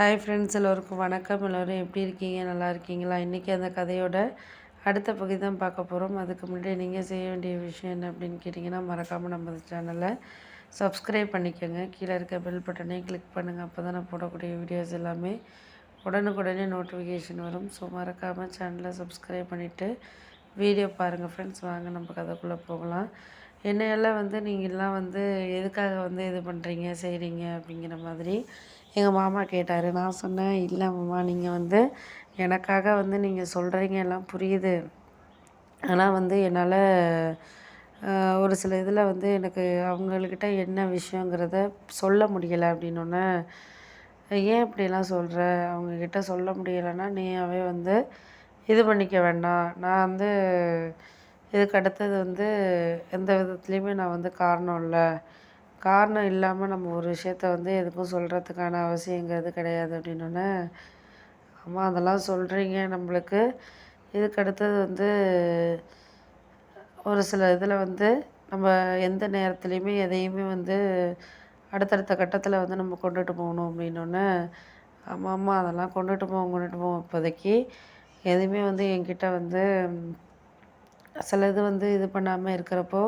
Hi friends எல்லோருக்கும் வணக்கம். எல்லோரும் எப்படி இருக்கீங்க? நல்லா இருக்கீங்களா? இன்றைக்கி அந்த கதையோட அடுத்த பகுதி தான் பார்க்க போகிறோம் அதுக்கு முன்னாடி நீங்கள் செய்ய வேண்டிய விஷயம் என்ன அப்படின்னு கேட்டிங்கன்னா மறக்காமல் நம்ம சேனலை சப்ஸ்கிரைப் பண்ணிக்கோங்க. கீழே இருக்க பெல் பட்டனையும் கிளிக் பண்ணுங்கள் அப்போ தான் நான் போடக்கூடிய வீடியோஸ் எல்லாமே உடனுக்குடனே நோட்டிஃபிகேஷன் வரும். ஸோ மறக்காமல் சேனலை சப்ஸ்கிரைப் பண்ணிவிட்டு வீடியோ பாருங்கள் ஃப்ரெண்ட்ஸ் வாங்க நம்ம கதைக்குள்ளே போகலாம். என்னையெல்லாம் வந்து நீங்கள்லாம் வந்து எதுக்காக வந்து இது பண்ணுறீங்க செய்கிறீங்க அப்படிங்கிற மாதிரி எங்கள் மாமா கேட்டார் நான் சொன்னேன் இல்லை மாமா நீங்கள் வந்து எனக்காக வந்து நீங்கள் சொல்கிறீங்க எல்லாம் புரியுது. ஆனால் வந்து என்னால் ஒரு சில இதில் வந்து எனக்கு அவங்கக்கிட்ட என்ன விஷயங்கிறத சொல்ல முடியலை அப்படின்னோடனே ஏன் இப்படிலாம் சொல்கிற அவங்கக்கிட்ட சொல்ல முடியலைன்னா நீயாவே வந்து இது பண்ணிக்க வேண்டாம். நான் வந்து இதுக்கு அடுத்தது வந்து எந்த விதத்துலேயுமே நான் வந்து காரணம் இல்லை. காரணம் இல்லாமல் நம்ம ஒரு விஷயத்த வந்து எதுக்கும் சொல்கிறதுக்கான அவசியங்கிறது கிடையாது அப்படின்னோடனே அம்மா அதெல்லாம் சொல்கிறீங்க நம்மளுக்கு. இதுக்கு அடுத்தது வந்து ஒரு சில இதில் வந்து நம்ம எந்த நேரத்துலையுமே எதையுமே வந்து அடுத்தடுத்த கட்டத்தில் வந்து நம்ம கொண்டுட்டு போகணும் அப்படின்னோடனே ஆமாம் ஆமாம் அதெல்லாம் கொண்டுட்டு போவோம் கொண்டுட்டு போவோம் இப்போதைக்கு எதுவுமே வந்து என்கிட்ட வந்து சில இது வந்து இது பண்ணாமல் இருக்கிறப்போ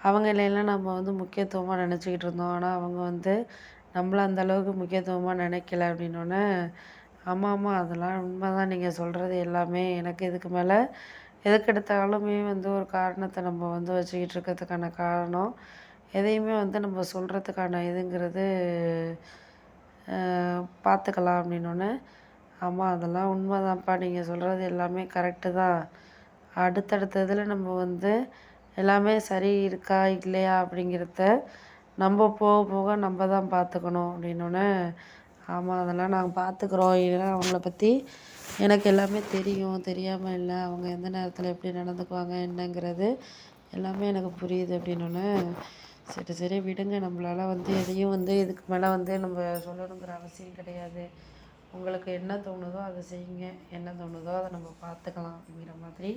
அவங்களையெல்லாம் நம்ம வந்து முக்கியத்துவமாக நினச்சிக்கிட்டு இருந்தோம். ஆனால் அவங்க வந்து நம்மள அந்த அளவுக்கு முக்கியத்துவமாக நினைக்கல அப்படின்னோடனே ஆமாம் ஆமாம் அதெல்லாம் உண்மை தான் நீங்கள் சொல்கிறது எல்லாமே எனக்கு இதுக்கு மேலே எதுக்கெடுத்தாலுமே வந்து ஒரு காரணத்தை நம்ம வந்து வச்சுக்கிட்டு இருக்கிறதுக்கான காரணம் எதையுமே வந்து நம்ம சொல்கிறதுக்கான இதுங்கிறது பார்த்துக்கலாம் அப்படின்னோடனே ஆமாம் அதெல்லாம் உண்மைதான்ப்பா. நீங்கள் சொல்கிறது எல்லாமே கரெக்டு தான். அடுத்தடுத்த இதில் நம்ம வந்து எல்லாமே சரி இருக்கா இல்லையா அப்படிங்கிறத நம்ம போக போக நம்ம தான் பார்த்துக்கணும் அப்படின்னோடனே ஆமாம் அதெல்லாம் நாங்கள் பார்த்துக்குறோம். ஏன்னா அவங்கள பற்றி எனக்கு எல்லாமே தெரியும். தெரியாமல் இல்லை. அவங்க எந்த நேரத்தில் எப்படி நடந்துக்குவாங்க என்னங்கிறது எல்லாமே எனக்கு புரியுது அப்படின்னோடனே சரி சரி விடுங்க. நம்மளால் வந்து எதையும் வந்து இதுக்கு மேலே வந்து நம்ம சொல்லணுங்கிற அவசியம் கிடையாது. உங்களுக்கு என்ன தோணுதோ அதை செய்யுங்க. என்ன தோணுதோ அதை நம்ம பார்த்துக்கலாம் அப்படிங்கிற மாதிரி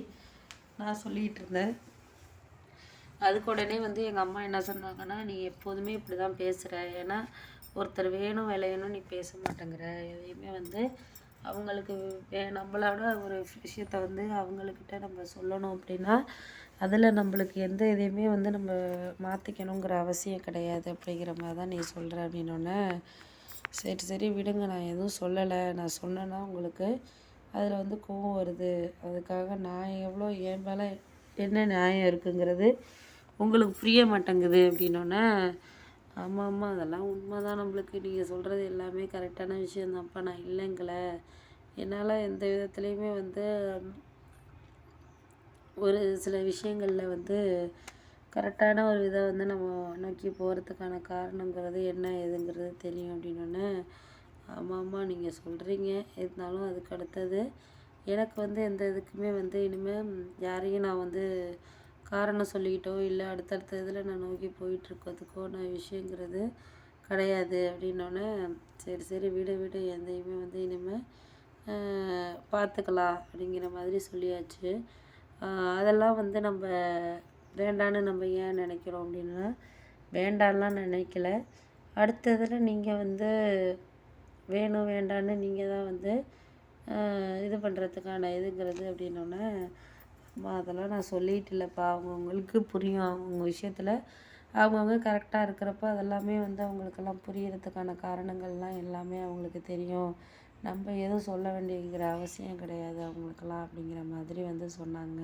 நான் சொல்லிகிட்டு இருந்தேன். அதுக்கு உடனே வந்து எங்கள் அம்மா என்ன சொன்னாங்கன்னா நீ எப்போதுமே இப்படி தான் பேசுகிற ஏன்னா ஒருத்தர் வேணும் விளையணும் நீ பேச மாட்டேங்கிற. எதையுமே வந்து அவங்களுக்கு நம்மளோட ஒரு விஷயத்த வந்து அவங்கக்கிட்ட நம்ம சொல்லணும் அப்படின்னா அதில் நம்மளுக்கு எந்த இதையுமே வந்து நம்ம மாற்றிக்கணுங்கிற அவசியம் கிடையாது. அப்படிங்கிற மாதிரி தான் நீ சொல்கிற அப்படின்னோடனே சரி சரி விடுங்க. நான் எதுவும் சொல்லலை. நான் சொன்னேன்னா உங்களுக்கு அதில் வந்து கோவம் வருது. அதுக்காக நான் எவ்வளோ என் மேலே என்ன நியாயம் இருக்குங்கிறது உங்களுக்கு புரிய மாட்டேங்குது அப்படின்னோடனே ஆமாம் ஆமாம் அதெல்லாம் உண்மை தான் நம்மளுக்கு. நீங்கள் சொல்கிறது எல்லாமே கரெக்டான விஷயந்தான்ப்பா நான் இல்லைங்களே. என்னால் எந்த விதத்துலேயுமே வந்து ஒரு சில விஷயங்களில் வந்து கரெக்டான ஒரு இதை வந்து நம்ம நோக்கி போகிறதுக்கான காரணங்கிறது என்ன ஏதுங்கிறது தெரியும் அப்படின்னோடனே ஆமாம் ஆமாம் நீங்கள் சொல்கிறீங்க இருந்தாலும் அதுக்கு அடுத்தது எனக்கு வந்து எந்த இதுக்குமே வந்து இனிமேல் யாரையும் நான் வந்து காரணம் சொல்லிக்கிட்டோ இல்லை அடுத்தடுத்த இதில் நான் நோக்கி போயிட்டுருக்கிறதுக்கோ நான் விஷயங்கிறது கிடையாது அப்படின்னோடனே சரி சரி விடு வீடு எந்தையுமே வந்து இனிமேல் பார்த்துக்கலாம் அப்படிங்கிற மாதிரி சொல்லியாச்சு. அதெல்லாம் வந்து நம்ம வேண்டான்னு நம்ம ஏன் நினைக்கிறோம் அப்படின்னா வேண்டான்லாம் நினைக்கல. அடுத்ததில் நீங்கள் வந்து வேணும் வேண்டான்னு நீங்கள் தான் வந்து இது பண்ணுறதுக்கான இதுங்கிறது அப்படின்னோடனே அம்மா அதெல்லாம் நான் சொல்லிட்டு இல்லைப்பா. அவங்கவுங்களுக்கு புரியும். அவங்கவுங்க விஷயத்தில் அவங்கவுங்க கரெக்டாக இருக்கிறப்ப அதெல்லாமே வந்து அவங்களுக்கெல்லாம் புரியறதுக்கான காரணங்கள்லாம் எல்லாமே அவங்களுக்கு தெரியும். நம்ம எதுவும் சொல்ல வேண்டியங்கிற அவசியம் கிடையாது அவங்களுக்கெல்லாம் அப்படிங்கிற மாதிரி வந்து சொன்னாங்க.